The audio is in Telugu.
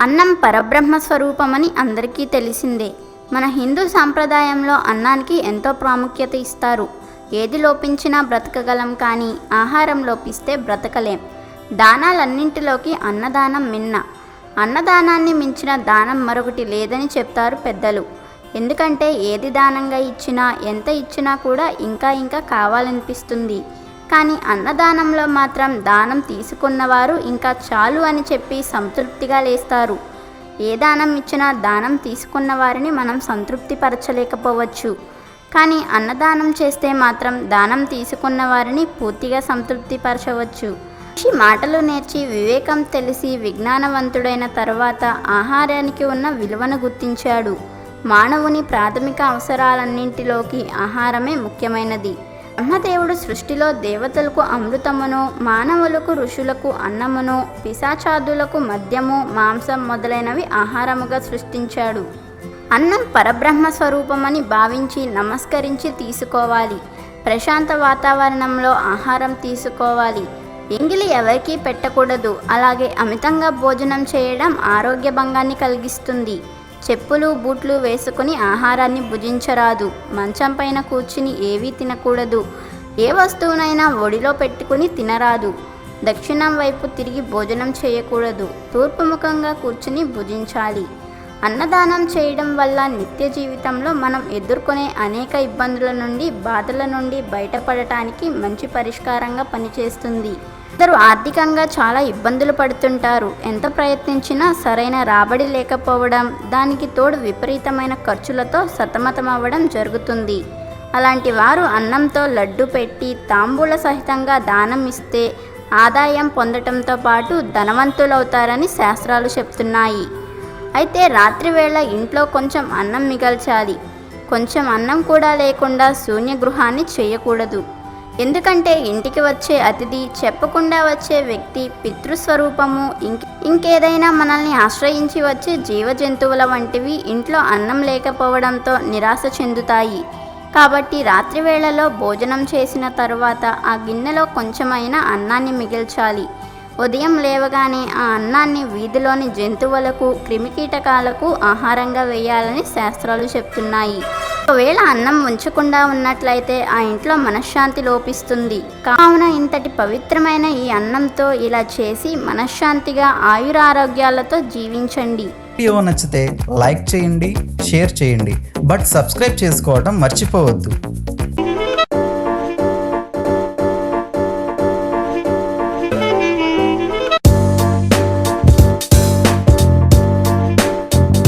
అన్నం పరబ్రహ్మ స్వరూపమని అందరికీ తెలిసిందే. మన హిందూ సాంప్రదాయంలో అన్నానికి ఎంతో ప్రాముఖ్యత ఇస్తారు. ఏది లోపించినా బ్రతకగలం కానీ ఆహారం లోపిస్తే బ్రతకలేం. దానాలన్నింటిలోకి అన్నదానం మిన్న. అన్నదానాన్ని మించిన దానం మరొకటి లేదని చెప్తారు పెద్దలు. ఎందుకంటే ఏది దానంగా ఇచ్చినా ఎంత ఇచ్చినా కూడా ఇంకా ఇంకా కావాలనిపిస్తుంది. కానీ అన్నదానంలో మాత్రం దానం తీసుకున్నవారు ఇంకా చాలు అని చెప్పి సంతృప్తిగా లేస్తారు. ఏ దానం ఇచ్చినా దానం తీసుకున్న వారిని మనం సంతృప్తిపరచలేకపోవచ్చు. కానీ అన్నదానం చేస్తే మాత్రం దానం తీసుకున్న వారిని పూర్తిగా సంతృప్తిపరచవచ్చు. మనిషి మాటలు నేర్చి వివేకం తెలిసి విజ్ఞానవంతుడైన తర్వాత ఆహారానికి ఉన్న విలువను గుర్తించాడు. మానవుని ప్రాథమిక అవసరాలన్నింటిలోకి ఆహారమే ముఖ్యమైనది. బ్రహ్మదేవుడు సృష్టిలో దేవతలకు అమృతమును మానవులకు ఋషులకు అన్నమును పిశాచాదులకు మద్యము మాంసం మొదలైనవి ఆహారముగా సృష్టించాడు. అన్నం పరబ్రహ్మ స్వరూపమని భావించి నమస్కరించి తీసుకోవాలి. ప్రశాంత వాతావరణంలో ఆహారం తీసుకోవాలి. ఎంగిలి ఎవరికీ పెట్టకూడదు. అలాగే అమితంగా భోజనం చేయడం ఆరోగ్య భంగాన్ని కలిగిస్తుంది. చెప్పులు బూట్లు వేసుకుని ఆహారాన్ని భుజించరాదు. మంచం పైన కూర్చుని ఏవీ తినకూడదు. ఏ వస్తువునైనా ఒడిలో పెట్టుకుని తినరాదు. దక్షిణం వైపు తిరిగి భోజనం చేయకూడదు. తూర్పు ముఖంగా కూర్చుని భుజించాలి. అన్నదానం చేయడం వల్ల నిత్య జీవితంలో మనం ఎదుర్కొనే అనేక ఇబ్బందుల నుండి బాధల నుండి బయటపడటానికి మంచి పరిష్కారంగా పనిచేస్తుంది. ఇద్దరు ఆర్థికంగా చాలా ఇబ్బందులు పడుతుంటారు. ఎంత ప్రయత్నించినా సరైన రాబడి లేకపోవడం దానికి తోడు విపరీతమైన ఖర్చులతో సతమతమవ్వడం జరుగుతుంది. అలాంటి వారు అన్నంతో లడ్డు పెట్టి తాంబూల సహితంగా దానం ఇస్తే ఆదాయం పొందటంతో పాటు ధనవంతులవుతారని శాస్త్రాలు చెప్తున్నాయి. అయితే రాత్రివేళ ఇంట్లో కొంచెం అన్నం మిగల్చాలి. కొంచెం అన్నం కూడా లేకుండా శూన్యగృహాన్ని చేయకూడదు. ఎందుకంటే ఇంటికి వచ్చే అతిథి చెప్పకుండా వచ్చే వ్యక్తి పితృస్వరూపము. ఇంక ఇంకేదైనా మనల్ని ఆశ్రయించి వచ్చే జీవజంతువుల వంటివి ఇంట్లో అన్నం లేకపోవడంతో నిరాశ చెందుతాయి. కాబట్టి రాత్రి వేళలో భోజనం చేసిన తరువాత ఆ గిన్నెలో కొంచెమైనా అన్నాన్ని మిగిల్చాలి. ఉదయం లేవగానే ఆ అన్నాన్ని వీధిలోని జంతువులకు క్రిమికీటకాలకు ఆహారంగా వేయాలని శాస్త్రాలు చెప్తున్నాయి. ఒకవేళ అన్నం ఉంచకుండా ఉన్నట్లయితే ఆ ఇంట్లో మనశ్శాంతి లోపిస్తుంది. కావున ఇంతటి పవిత్రమైన ఈ అన్నంతో ఇలా చేసి మనశ్శాంతిగా ఆయురారోగ్యాలతో జీవించండి. వీడియో నచ్చితే లైక్ చేయండి షేర్ చేయండి బట్ సబ్స్క్రైబ్ చేసుకోవడం మర్చిపోవద్దు.